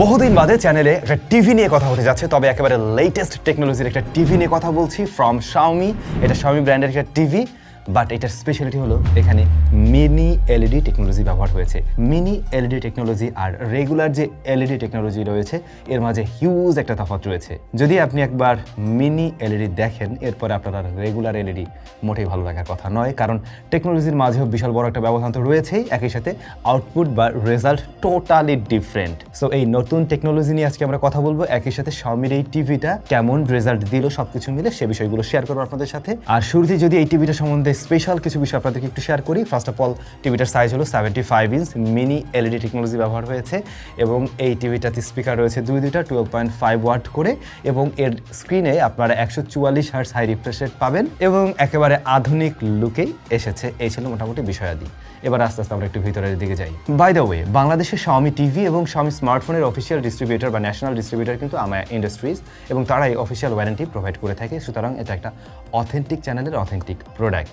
বহুদিন বাদে চ্যানেলে একটা টিভি নিয়ে কথা হতে যাচ্ছে, তবে একেবারে লেটেস্ট টেকনোলজির একটা টিভি নিয়ে কথা বলছি ফ্রম শাওমি এটা শাওমি ব্র্যান্ডের একটা টিভি। বাট এটার স্পেশালিটি হলো এখানে মিনি এলইডি টেকনোলজি ব্যবহার হয়েছে। মিনি এলইডি টেকনোলজি আর রেগুলার যে এলইডি টেকনোলজি রয়েছে, এর মাঝে হিউজ একটা তফাৎ রয়েছে। যদি আপনি একবার মিনি এলইডি দেখেন, এরপরে আপনার রেগুলার এলইডি মোটেই ভালো লাগার কথা নয়। কারণ টেকনোলজির মাঝেও বিশাল বড় একটা ব্যবধান তো রয়েছেই, একই সাথে আউটপুট বা রেজাল্ট টোটালি ডিফারেন্ট সো এই নতুন টেকনোলজি নিয়ে আজকে আমরা কথা বলব। একই সাথে শাওমির এই টিভিটা কেমন রেজাল্ট দিল, সবকিছু মিলে সে বিষয়গুলো শেয়ার করব আপনাদের সাথে। আর শুরুতে যদি এই টিভিটা সম্বন্ধে স্পেশাল কিছু বিষয় আপনাদেরকে একটু শেয়ার করি। ফার্স্ট অফ অল টিভিটার সাইজ হলো seventy five inch mini LED technology ব্যবহার হয়েছে এবং এই টিভিটাতে স্পিকার রয়েছে দুই, দুইটা টুয়েলভ পয়েন্ট ফাইভ ওয়াট করে এবং এর স্ক্রিনে আপনারা একশো চুয়াল্লিশ হার্স হাই রিফ্রেশ রেট পাবেন এবং একেবারে আধুনিক লুকেই এসেছে। এই ছিল মোটামুটি বিষয়াদি। এবার আস্তে আস্তে আমরা একটু ভিতরের দিকে যাই। বাই দ্য ওয়ে বাংলাদেশের শাওমি টিভি এবং স্বামী স্মার্টফোনের অফিসিয়াল ডিস্ট্রিবিউটর বা ন্যাশনাল ডিস্ট্রিবিউটর কিন্তু আমায় ইন্ডাস্ট্রিজ এবং তারাই অফিসিয়াল ওয়ারেন্টি প্রোভাইড করে থাকে। সুতরাং এটা একটা অথেন্টিক চ্যানেলের অথেন্টিক প্রোডাক্ট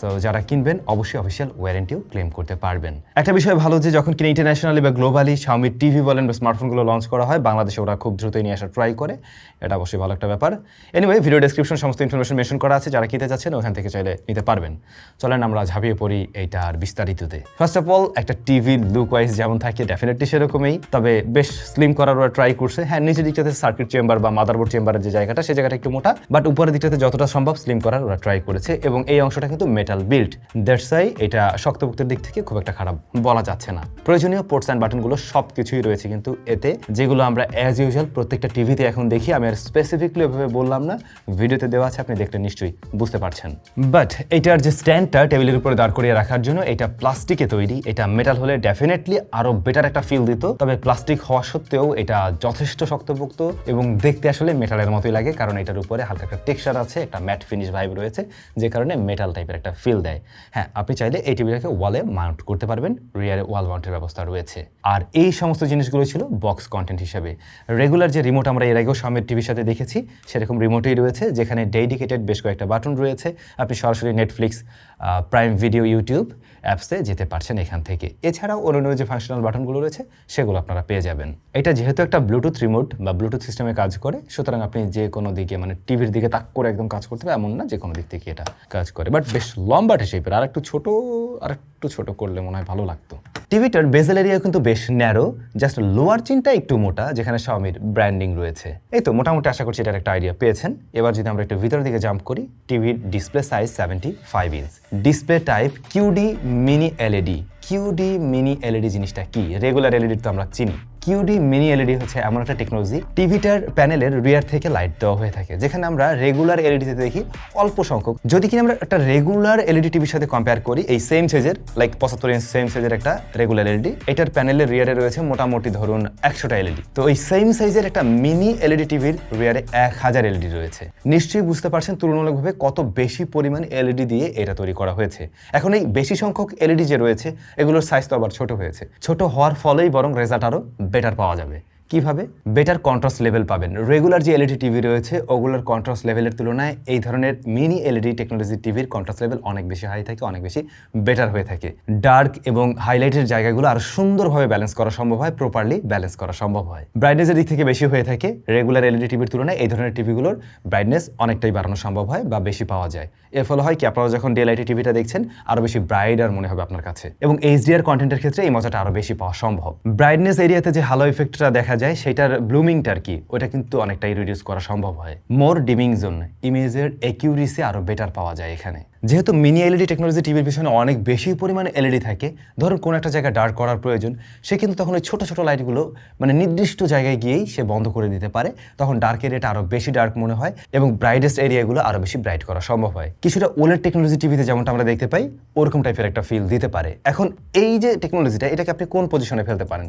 সো যারা কিনবেন, অবশ্যই অফিসিয়াল ওয়ারেন্টিও ক্লেম করতে পারবেন। একটা বিষয় ভালো যে, যখন কিনা ইন্টারন্যাশনালি বা গ্লোবালি শাওমি টিভি বলেন বা স্মার্টফোনগুলো লঞ্চ করা হয়, বাংলাদেশে ওরা খুব দ্রুতই নিয়ে আসার ট্রাই করে। এটা অবশ্যই ভালো একটা ব্যাপার। এনিওয়ে ভিডিও ডেসক্রিপশন সমস্ত ইনফরমেশন মেনশন করা আছে। যারা কিনতে চাচ্ছেন, ওখান থেকে চাইলে নিতে পারবেন। চলেন আমরা ঝাঁপিয়ে পড়ি এইটার বিস্তারিততে। ফার্স্ট অফ অল একটা টিভি লুক ওয়াইজ যেমন থাকে ডেফিনেটলি সেরকমই। তবে বেশ স্লিম করার ওরা ট্রাই করছে। হ্যাঁ নিচের দিকটাতে সার্কিট চেম্বার বা মাদারবোর্ড চেম্বারের যে জায়গাটা সেই জায়গাটা একটু মোটা। বাট উপরের দিকটাতে যতটা সম্ভব স্লিম করার ওরা ট্রাই করেছে। এবং এই অংশটা কিন্তু মেটাল বিল্ড দ্যাটসাই এটা শক্তপোক্তের দিক থেকে খুব একটা খারাপ বলা যাচ্ছে না। প্রয়োজনীয় পোর্টস অ্যান্ড বাটনগুলো সব কিছুই রয়েছে কিন্তু এতে। যেগুলো আমরা অ্যাজ ইউজুয়াল প্রত্যেকটা টিভিতে এখন দেখি, আমি আর স্পেসিফিকলি ওভাবে বললাম না, ভিডিওতে দেওয়া আছে, আপনি দেখলে নিশ্চয়ই বুঝতে পারছেন। বাট এটার যে স্ট্যান্ডটা টেবিলের উপরে দাঁড় করিয়ে রাখার জন্য এটা প্লাস্টিকে তৈরি, এটা মেটাল হলে ডেফিনেটলি আরও বেটার একটা ফিল দিত। তবে প্লাস্টিক হওয়া সত্ত্বেও এটা যথেষ্ট শক্তপোক্ত এবং দেখতে আসলে মেটালের মতোই লাগে, কারণ এটার উপরে হালকা একটা টেক্সচার আছে, একটা ম্যাট ফিনিশ ভাইব রয়েছে, যে কারণে মেটাল টাইপের একটা ফিল দেয়। হ্যাঁ আপনি চাইলে এই টিভিটাকে ওয়ালে মাউন্ট করতে পারবেন। রিয়ারে ওয়াল মাউন্টের ব্যবস্থা রয়েছে। আর এই সমস্ত জিনিসগুলো ছিল বক্স কন্টেন্ট হিসেবে। রেগুলার যে রিমোট আমরা এর আগেও সামের টিভির সাথে দেখেছি, সেরকম রিমোটেই রয়েছে, যেখানে ডেডিকেটেড বেশ কয়েকটা বাটন রয়েছে। আপনি সরাসরি নেটফ্লিক্স প্রাইম ভিডিও ইউটিউব অ্যাপসে যেতে পারছেন এখান থেকে। এছাড়াও অন্য যে ফাংশনাল বাটনগুলো রয়েছে, সেগুলো আপনারা পেয়ে যাবেন। এটা যেহেতু একটা ব্লুটুথ রিমোট বা ব্লুটুথ সিস্টেমে কাজ করে, সুতরাং আপনি যে কোনো দিকে মানে টিভির দিকে তাক করে একদম কাজ করতে হবে, এমন না যে কোনো দিক থেকে এটা কাজ করে। বাট বেশ লম্বাটে শেপের আর একটু ছোট আর একটু ছোট করলে মনে হয় ভালো লাগতো। টিভিটার বেজেল এরিয়া কিন্তু বেশ ন্যারো জাস্ট লোয়ার চিনটা একটু মোটা, যেখানে শাওমির ব্র্যান্ডিং রয়েছে। এই তো, মোটামুটি আশা করছি এটার একটা আইডিয়া পেয়েছেন। এবার যদি আমরা একটু ভিতরের দিকে জাম্প করি টিভির display size seventy five inch display type QD mini LED QD mini LED জিনিসটা কি? রেগুলার এলইডি তো আমরা চিনি। কিউডি মিনি এলইডি হচ্ছে এমন একটা টেকনোলজি টিভিটার প্যানেলের রিয়ার থেকে লাইট দেওয়া হয়ে থাকে, যেখানে আমরা রেগুলার এলইডিতে দেখি অল্প সংখ্যক। যদি কিনা আমরা একটা রেগুলার এলইডি টিভির সাথে কম্পেয়ার করি, এই সেম সাইজের লাইক পঁচাত্তর ইঞ্চ সেম সাইজের একটা রেগুলার এলইডি এটার প্যানেলের রিয়ারে রয়েছে মোটামুটি ধরুন একশোটা এলইডি তো এই সেম সাইজের একটা মিনি এলইডি টিভির রিয়ারে এক হাজার এলইডি রয়েছে। নিশ্চয়ই বুঝতে পারছেন তুলনামূলকভাবে কত বেশি পরিমাণ এলইডি দিয়ে এটা তৈরি করা হয়েছে। এখন এই বেশি সংখ্যক এলইডি যে রয়েছে, এগুলোর সাইজ তো আবার ছোট হয়েছে। ছোট হওয়ার ফলেই বরং রেজাল্ট আরও বেটার পাওয়া যাবে। কীভাবে? বেটার কন্ট্রাস্ট লেভেল পাবেন। রেগুলার যে এলইডি টিভি রয়েছে, ওগুলোর কন্ট্রাস্ট লেভেলের তুলনায় এই ধরনের মিনি এলইডি টেকনোলজি টিভির কন্ট্রাস্ট লেভেল অনেক বেশি হাই থাকে, অনেক বেশি বেটার হয়ে থাকে। ডার্ক এবং হাইলাইটের জায়গাগুলো আরও সুন্দরভাবে ব্যালেন্স করা সম্ভব হয় প্রপারলি ব্যালেন্স করা সম্ভব হয়। ব্রাইটনেসের দিক থেকে বেশি হয়ে থাকে রেগুলার এলইডি টিভির তুলনায় এই ধরনের টিভিগুলোর ব্রাইটনেস অনেকটাই বাড়ানো সম্ভব হয় বা বেশি পাওয়া যায়। এর ফলে হয় কি, আপনারা যখন ডেলাইটি টিভিটা দেখছেন, আরও বেশি ব্রাইডার মনে হবে আপনার কাছে। এবং এইচডিআর কন্টেন্টের ক্ষেত্রে এই মজাটা আরও বেশি পাওয়া সম্ভব। ব্রাইটনেস এরিয়াতে যে হালো ইফেক্টটা দেখা যায় সেটার ব্লুমিংটার কি, ওটা কিন্তু অনেকটাই রিডিউস করা সম্ভব হয়। মোর ডিমিং জোন ইমেজের একিউরেসি আরও বেটার পাওয়া যায় এখানে। যেহেতু মিনি এলইডি টেকনোলজি টিভির পিছনে অনেক বেশি পরিমাণে এলইডি থাকে, ধরুন কোনো একটা জায়গায় ডার্ক করার প্রয়োজন, সে কিন্তু তখন ওই ছোট ছোট লাইটগুলো মানে নির্দিষ্ট জায়গায় গিয়েই সে বন্ধ করে দিতে পারে, তখন ডার্ক এরিয়াটা আরও বেশি ডার্ক মনে হয় এবং ব্রাইটেস্ট এরিয়াগুলো আরও বেশি ব্রাইট করা সম্ভব হয়। কিছুটা ওলের টেকনোলজি টিভিতে যেমনটা আমরা দেখতে পাই, ওরকম টাইপের একটা ফিল দিতে পারে। এখন এই যে টেকনোলজিটা এটাকে আপনি কোন পজিশনে ফেলতে পারেন?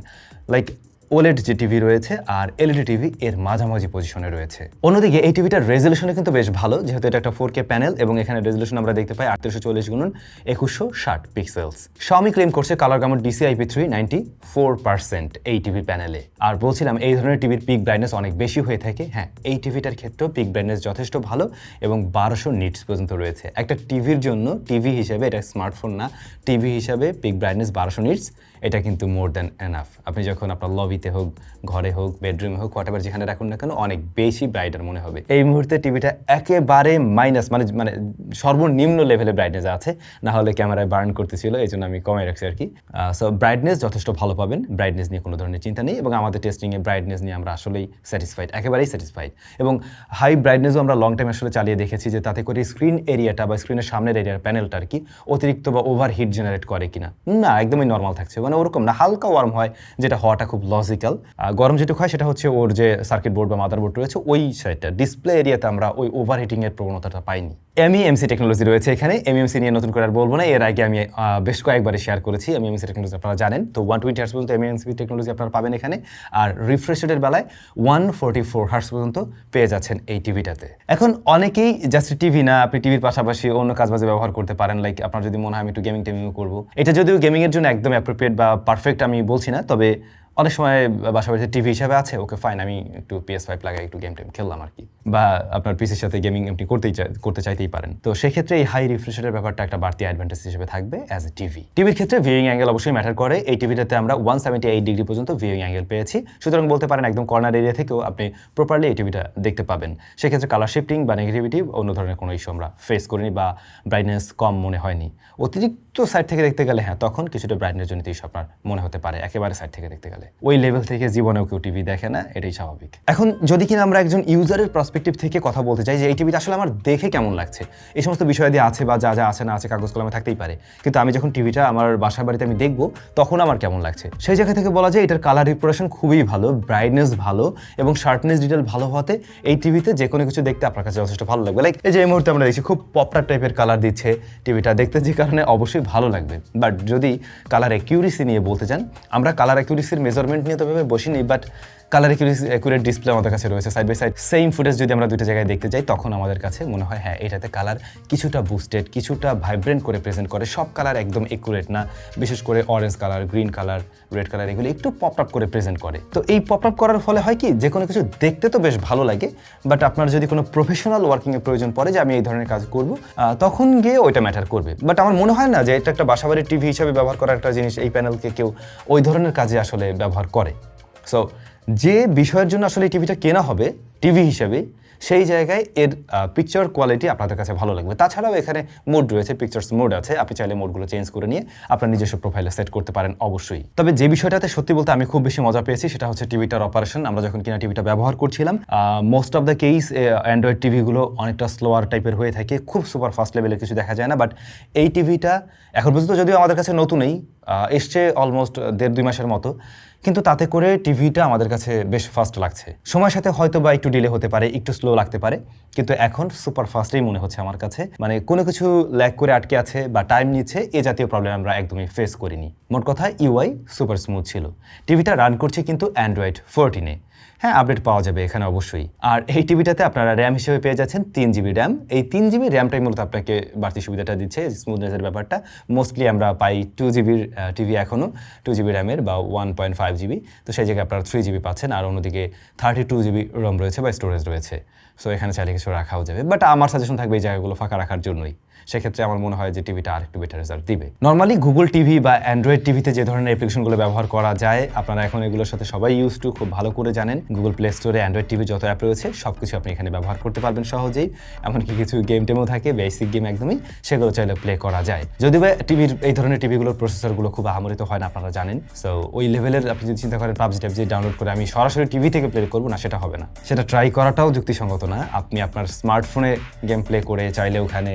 লাইক ওলেড যে টিভি রয়েছে আর এলইডি টিভি এর মাঝামাঝি পজিশনে রয়েছে। অন্যদিকে এই টিভিটার রেজলিউশনে কিন্তু বেশ ভালো, যেহেতু এটা একটা ফোর কে প্যানেল এবং এখানে রেজলিউশন আমরা দেখতে পাই আটত্রিশশো চল্লিশ গুণন একুশশো ষাট পিক্সেলস শাওমি ক্লেম করছে colour gamut DCIP three ninety four percent এই টিভি প্যানেলে আর বলছিলাম, এই ধরনের টিভির পিক ব্রাইটনেস অনেক বেশি হয়ে থাকে। হ্যাঁ এই টিভিটার ক্ষেত্রেও পিক ব্রাইটনেস যথেষ্ট ভালো এবং বারোশো নিটস পর্যন্ত রয়েছে। একটা টিভির জন্য টিভি হিসেবে, এটা স্মার্টফোন না, টিভি হিসাবে পিক ব্রাইটনেস বারোশো নিটস এটা কিন্তু মোর দ্যান এনাফ আপনি যখন আপনার লবিতে হোক, ঘরে হোক বেডরুমে হোক হোয়াট যেখানে রাখুন না কেন, অনেক বেশি ব্রাইটার মনে হবে। এই মুহূর্তে টিভিটা একেবারে মাইনাস মানে মানে সর্বনিম্ন লেভেলে ব্রাইটনেস আছে। না হলে ক্যামেরায় বার্ন করতেছিল, এই জন্য আমি কমে রাখছি আর কি সো ব্রাইটনেস যথেষ্ট ভালো পাবেন। ব্রাইটনেস নিয়ে কোনো ধরনের চিন্তা নেই এবং আমাদের টেস্টিংয়ে ব্রাইটনেস নিয়ে আমরা আসলেই স্যাটিসফাইড একেবারেই স্যাটিসফাইড এবং হাই ব্রাইটনেসও আমরা লং টাইম আসলে চালিয়ে দেখেছি যে তাতে করে স্ক্রিন এরিয়াটা বা স্ক্রিনের সামনের এরিয়ার প্যানেলটা আর কি অতিরিক্ত বা ওভার হিট জেনারেট করে কিনা। না, একদমই নর্মাল থাকছে। মানে ওরকম না, হালকা ওয়ার্ম হয়, যেটা হওয়াটা খুব লজিক্যাল গরম যেটুকু হয় সেটা হচ্ছে ওর যে সার্কিট বোর্ড বা মাদার বোর্ড রয়েছে, ওই সাইডটা ডিসপ্লে এরিয়াতে আমরা ওই ওভার হিটিংয়ের প্রবণতাটা পাইনি। এমইএমসি টেকনোলজি রয়েছে এখানে। এমইএমসি নিয়ে নতুন করে আর বলব না। এর আগে আমি বেশ কয়েকবারে শেয়ার করেছি এমইএমসি টেকনোলজি আপনারা জানেন। তো ওয়ান টোয়েন্টি হার্স পর্যন্ত এমইএমসি টেকনোলজি আপনারা পাবেন এখানে। আর রিফ্রেশ বেলায় ওয়ান ফোর্টি ফোর হার্স পর্যন্ত পেয়ে যাচ্ছেন এই টিভিটাতে এখন অনেকেই জাস্ট টিভি না, আপনি টিভির পাশাপাশি অন্য কাজবাজে ব্যবহার করতে পারেন। লাইক আপনার যদি মনে হয় আমি একটু গেমিং টেমিংও করব। এটা যদিও গেমিংয়ের জন্য একদম অ্যাপ্রোপ্রিয়েট বা পারফেক্ট আমি বলছি না। তবে অনেক সময় বাসা বাড়িতে টিভি হিসাবে আছে, ওকে ফাইন আমি একটু পিএস ফাইভ লাগাই, একটু গেম টেম খেললাম আর কি। বা আপনার পিসির সাথে গেমিং আপনি করতেই করতে চাইতেই পারেন। তো সেক্ষেত্রে এই হাই রিফ্রেশারের ব্যাপারটা একটা বাড়তি অ্যাডভান্টেজ হিসেবে থাকবে অ্যাজ এ টিভি টিভির ক্ষেত্রে ভিউইং অ্যাঙ্গেল অবশ্যই ম্যাটার করে। এই টিভিটাতে আমরা ওয়ান সেভেন্টি এইট ডিগ্রি পর্যন্ত ভিউইং অ্যাঙ্গেল পেয়েছি। সুতরাং বলতে পারেন একদম কর্নার এরিয়া থেকেও আপনি প্রপারলি এই টিভিটা দেখতে পাবেন। সেক্ষেত্রে কালার শিফটিং বা নেগেটিভিটি অন্য ধরনের কোনো ইস্যু আমরা ফেস করিনি বা ব্রাইটনেস কম মনে হয়নি। অতিরিক্ত সাইড থেকে দেখতে গেলে হ্যাঁ তখন কিছুটা ব্রাইটনেস জনিত ইস্যু আপনার মনে হতে পারে একেবারে সাইড থেকে দেখতে গেলে। ওই লেভেল থেকে জীবনেও কেউ টিভি দেখে না, এটাই স্বাভাবিক। এখন যদি কিনা আমরা একজন ইউজারের পার্সপেক্টিভ থেকে কথা বলতে চাই যে এই টিভিটা আসলে আমার দেখে কেমন লাগছে, এই সমস্ত বিষয় দিয়ে আছে বা যা যা আছে না আছে কাগজ কলমে থাকতেই পারে। কিন্তু আমি যখন টিভিটা আমার বাসার বাড়িতে আমি দেখব, তখন আমার কেমন লাগছে? সেই জায়গা থেকে বলা যায় এটার কালার রিপ্রেশন খুবই ভালো ব্রাইটনেস ভালো এবং শার্পনেস ডিটেল ভালো হতে এই টিভিতে যে কোনো কিছু দেখতে আপনার কাছে যথেষ্ট ভালো লাগবে। লাইক এই যে এই মুহূর্তে আমরা দেখছি, খুব পপটার টাইপের কালার দিচ্ছে টিভিটা দেখতে যে কারণে অবশ্যই ভালো লাগবে। বাট যদি কালার অ্যাকিউরেসি নিয়ে বলতে চান, আমরা কালার অ্যাকিউরেসির মেজারমেন্ট নিয়ে তো ভেবে বসিনি বাট কালার অ্যাকুরেট ডিসপ্লে আমাদের কাছে রয়েছে side by side same footage যদি আমরা দুটো জায়গায় দেখতে যাই, তখন আমাদের কাছে মনে হয় হ্যাঁ এটাতে কালার কিছুটা বুস্টেড কিছুটা ভাইব্রেন্ট করে প্রেজেন্ট করে। সব কালার একদম একুরেট না। বিশেষ করে orange colour green colour red colour এগুলো একটু পপ আপ করে প্রেজেন্ট করে। তো এই পপ আপ করার ফলে হয় কি, যে কোনো কিছু দেখতে তো বেশ ভালো লাগে বাট আপনার যদি কোনো প্রফেশনাল ওয়ার্কিংয়ের প্রয়োজন পড়ে যে আমি এই ধরনের কাজ করব তখন গিয়ে ওইটা ম্যাটার করবে। বাট আমার মনে হয় না যে এটা একটা বাসাবাড়ির টিভি হিসাবে ব্যবহার করার একটা জিনিস এই প্যানেলকে কেউ ওই ধরনের কাজে আসলে ব্যবহার করে। সো যে বিষয়ের জন্য আসলে টিভিটা কেনা হবে টিভি হিসেবে, সেই জায়গায় এর পিকচার কোয়ালিটি আপনাদের কাছে ভালো লাগবে। তাছাড়াও এখানে মোড রয়েছে পিকচার্স মোড আছে। আপনি চাইলে মোডগুলো চেঞ্জ করে নিয়ে আপনার নিজস্ব প্রোফাইলে সেট করতে পারেন অবশ্যই। তবে যে বিষয়টাতে সত্যি বলতে আমি খুব বেশি মজা পেয়েছি, সেটা হচ্ছে টিভিটার অপারেশন আমরা যখন কিনা টিভিটা ব্যবহার করছিলাম most of the case Android টিভিগুলো অনেকটা স্লোয়ার টাইপের হয়ে থাকে। খুব সুপার ফাস্ট লেভেলে কিছু দেখা যায় না বাট এই টিভিটা এখন পর্যন্ত যদিও আমাদের কাছে নতুনই এসছে অলমোস্ট দেড় দুই মাসের মতো, কিন্তু তাতে করে টিভিটা আমাদের কাছে বেশ ফাস্ট লাগছে। সময়ের সাথে হয়তো বা একটু ডিলে হতে পারে, একটু স্লো লাগতে পারে। কিন্তু এখন সুপার ফাস্টেই মনে হচ্ছে আমার কাছে। মানে কোনো কিছু ল্যাক করে আটকে আছে বা টাইম নিচ্ছে, এ জাতীয় প্রবলেম আমরা একদমই ফেস করিনি। মোট কথা ইউআই সুপার স্মুথ ছিল। টিভিটা রান করছে কিন্তু অ্যান্ড্রয়েড ফোরটিনে হ্যাঁ আপডেট পাওয়া যাবে এখানে অবশ্যই। আর এই টিভিটাতে আপনারা র্যাম হিসেবে পেয়ে যাচ্ছেন তিন জিবি র্যাম এই তিন জিবি র্যামটাই মূলত আপনাকে বাড়তি সুবিধাটা দিচ্ছে স্মুথনেসের ব্যাপারটা। মোস্টলি আমরা পাই টু জিবির টিভি এখনও টু জিবি র্যামের বা ওয়ান পয়েন্ট ফাইভ জিবি তো সেই জায়গায় আপনারা থ্রি জিবি পাচ্ছেন। আর অন্যদিকে থার্টি টু জিবি রম রয়েছে বা স্টোরেজ রয়েছে। সো এখানে চাইলে কিছু রাখাও যাবে। বাট আমার সাজেশন থাকবে এই জায়গাগুলো ফাঁকা রাখার জন্যই। সেক্ষেত্রে আমার মনে হয় যে টিভিটা আর একটু বেটার রেজাল্ট দিবে। নর্মালি গুগল টিভি বা অ্যান্ড্রয়েড টিভিতে যে ধরনের অ্যাপ্লিকেশনগুলো ব্যবহার করা যায়, আপনারা এখন এগুলোর সাথে সবাই ইউজ টু খুব ভালো করে জানেন। গুগল প্লে স্টোরে অ্যান্ড্রয়েড টিভি যত অ্যাপ রয়েছে সব কিছু আপনি এখানে ব্যবহার করতে পারবেন সহজেই। এমনকি কিছু গেম টেমও থাকে বেসিক গেম একদমই, সেগুলো চাইলে প্লে করা যায়। যদিও বা টিভির এই ধরনের টিভিগুলোর প্রসেসরগুলো খুব আহামরিত হয় না, আপনারা জানেন। সো ওই লেভেলের আপনি যদি চিন্তা করেন পাবজি টাবজি ডাউনলোড করে আমি সরাসরি টিভি থেকে প্লে করব, না, সেটা হবে না। সেটা ট্রাই করাটাও যুক্তিসঙ্গত না। আপনি আপনার স্মার্টফোনে গেম প্লে করে চাইলে ওখানে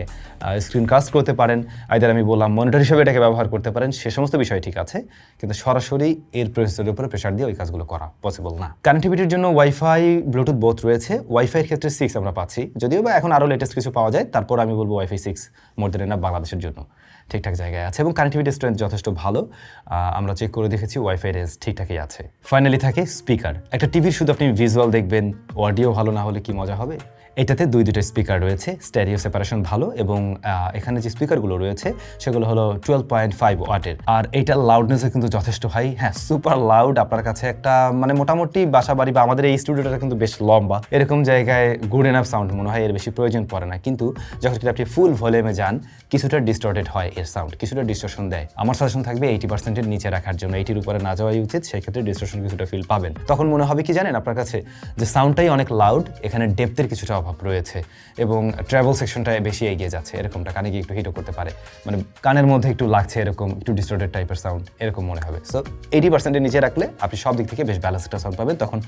স্ক্রিন কাস্ট করতে পারেন। আইদার আমি বললাম মনিটর হিসেবে এটাকে ব্যবহার করতে পারেন, সে সমস্ত বিষয় ঠিক আছে, কিন্তু সরাসরি এর প্রসেসরের উপরে প্রেশার দিয়ে ওই কাজগুলো করা পসিবল না। কানেক্টিভিটির জন্য ওয়াইফাই ব্লুটুথ বোথ রয়েছে। ওয়াইফাইয়ের ক্ষেত্রে সিক্স আমরা পাচ্ছি। যদিও বা এখন আরও লেটেস্ট কিছু পাওয়া যায়, তারপর আমি বলব ওয়াইফাই সিক্স দেন এনাফ বাংলাদেশের জন্য ঠিকঠাক জায়গায় আছে এবং কানেক্টিভিটি স্ট্রেন্থ যথেষ্ট ভালো। আমরা চেক করে দেখেছি ওয়াইফাই রেঞ্জ ঠিকঠাকই আছে। ফাইনালি থাকে স্পিকার একটা টিভির শুধু আপনি ভিজুয়াল দেখবেন অডিও ভালো না হলে কি মজা হবে? এটাতে দুই দুটো স্পিকার রয়েছে স্ট্যারিও সেপারেশন ভালো এবং এখানে যে স্পিকারগুলো রয়েছে, সেগুলো হলো টুয়েলভ পয়েন্ট ফাইভ ওয়াটের। আর এইটার লাউডনেসও কিন্তু যথেষ্ট হাই হ্যাঁ সুপার লাউড আপনার কাছে একটা মানে মোটামুটি বাসা বাড়ি বা আমাদের এই স্টুডিওটা কিন্তু বেশ লম্বা। এরকম জায়গায় গুড এনাফ সাউন্ড মনে হয়, এর বেশি প্রয়োজন পড়ে না। কিন্তু যখন কিনা আপনি ফুল ভলিউমে যান, কিছুটা ডিস্টর্টেড হয় এর সাউন্ড কিছুটা ডিস্টর্শন দেয়। আমার সাজেশন থাকবে এইটি পার্সেন্টের নিচে রাখার জন্য। এইটির উপরে না যাওয়াই উচিত সেই ক্ষেত্রে ডিস্টর্শন কিছুটা ফিল পাবেন। তখন মনে হবে কি জানেন আপনার কাছে? যে সাউন্ডটাই অনেক লাউড এখানে ডেপথের কিছুটা অভাব রয়েছে এবং ট্রাভেল সেকশনটায় বেশি এগিয়ে যাচ্ছে, এরকমটা কানে গিয়ে একটু হিটও করতে পারে। মানে কানের মধ্যে একটু লাগছে এরকম, একটু ডিস্টর্টেড টাইপের সাউন্ড এরকম মনে হবে। সো এইটি পার্সেন্টের নিচে রাখলে আপনি সব দিক থেকে বেশ ব্যালেন্স একটা সাউন্ড পাবেন। তখন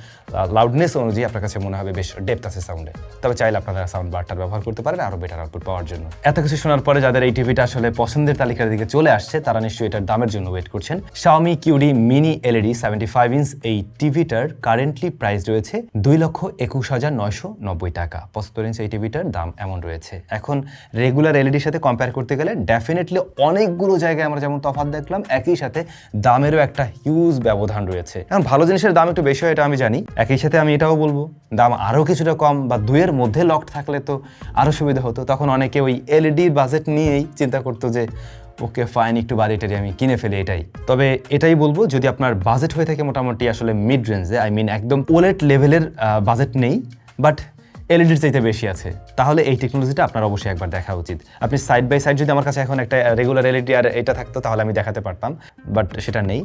লাউডনেস অনুযায়ী আপনার কাছে মনে হবে বেশ ডেপথ আছে সাউন্ডে তবে চাইলে আপনারা সাউন্ড বারটার ব্যবহার করতে পারেন আরও বেটার আউটপুট পাওয়ার জন্য। এত কিছু শোনার পরে যাদের এই টিভিটা আসলে পছন্দের তালিকার দিকে চলে আসছে, তারা নিশ্চয়ই এটার দামের জন্য ওয়েট করছেন। Xiaomi QD mini LED seventy five inch এই টিভিটার কারেন্টলি প্রাইস রয়েছে দুই লক্ষ একুশ হাজার নয়শো নব্বই টাকা। পঁচাত্তর ইঞ্চ এই টিভিটার দাম এমন রয়েছে। এখন রেগুলার এলইডির সাথে কম্পেয়ার করতে গেলে ডেফিনেটলি অনেকগুলো জায়গায় আমরা যেমন তফাৎ দেখলাম, একই সাথে দামেরও একটা হিউজ ব্যবধান রয়েছে। এখন ভালো জিনিসের দাম একটু বেশি হয়, এটা আমি জানি। একই সাথে আমি এটাও বলব, দাম আরও কিছুটা কম বা দুইয়ের মধ্যে লকড থাকলে তো আরও সুবিধা হতো। তখন অনেকে ওই এলইডির বাজেট নিয়েই চিন্তা করতো যে, ওকে ফাইন একটু বাজেটেরই আমি কিনে ফেলি এটাই। তবে এটাই বলব, যদি আপনার বাজেট হয়ে থাকে মোটামুটি আসলে মিড রেঞ্জে আই মিন একদম ওলেট লেভেলের বাজেট নেই বাট এলইডির চাইতে বেশি আছে। তাহলে এই টেকনোলজিটা আপনার অবশ্যই একবার দেখা উচিত। আপনি সাইড বাই সাইড যদি আমার কাছে এখন একটা রেগুলার এলইডি আর এটা থাকতো, তাহলে আমি দেখাতে পারতাম। বাট সেটা নেই।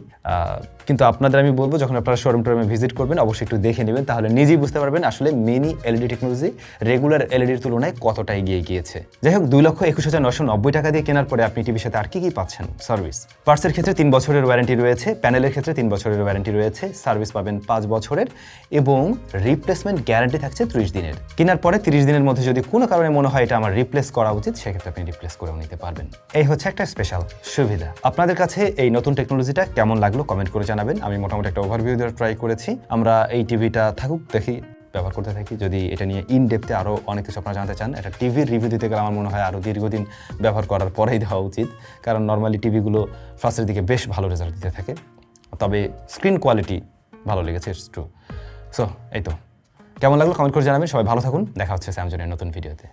কিন্তু আপনাদের আমি বলব, যখন আপনারা শোরুম টোরুমে ভিজিট করবেন, অবশ্যই একটু দেখে নেবেন, তাহলে নিজেই বুঝতে পারবেন আসলে মিনি এলইডি টেকনোলজি রেগুলার এলইডির তুলনায় কতটা এগিয়ে গিয়েছে। যাই হোক, দুই লক্ষ একুশ হাজার নশো নব্বই টাকা দিয়ে কেনার পরে আপনি টিভির সাথে আর কি কি পাচ্ছেন? সার্ভিস পার্সের ক্ষেত্রে তিন বছরের ওয়ারেন্টি রয়েছে প্যানেলের ক্ষেত্রে তিন বছরের ওয়ারেন্টি রয়েছে সার্ভিস পাবেন পাঁচ বছরের এবং রিপ্লেসমেন্ট গ্যারান্টি থাকছে ত্রিশ দিনের। কেনার পরে তিরিশ দিনের মধ্যে যদি কোনো কারণে মনে হয় এটা আমার রিপ্লেস করা উচিত, সেক্ষেত্রে আপনি রিপ্লেস করেও নিতে পারবেন। এই হচ্ছে একটা স্পেশাল সুবিধা। আপনাদের কাছে এই নতুন টেকনোলজিটা কেমন লাগল? কমেন্ট করে জানাবেন। আমি মোটামুটি একটা ওভারভিউ দেওয়ার ট্রাই করেছি। আমরা এই টিভিটা থাকুক, দেখি, ব্যবহার করতে থাকি। যদি এটা নিয়ে ইন ডেপথে আরও অনেক কিছু আপনারা জানতে চান, একটা টিভির রিভিউ দিতে গেলে আমার মনে হয় আরও দীর্ঘদিন ব্যবহার করার পরেই দেওয়া উচিত। কারণ নর্মালি টিভিগুলো ফার্স্টের দিকে বেশ ভালো রেজাল্ট দিতে থাকে। তবে স্ক্রিন কোয়ালিটি ভালো লেগেছে ইটস ট্রু সো এই তো। কেমন লাগল? কমেন্ট করে জানাবেন। সবাই ভালো থাকুন। দেখা হচ্ছে স্যামসংয়ের নতুন ভিডিওতে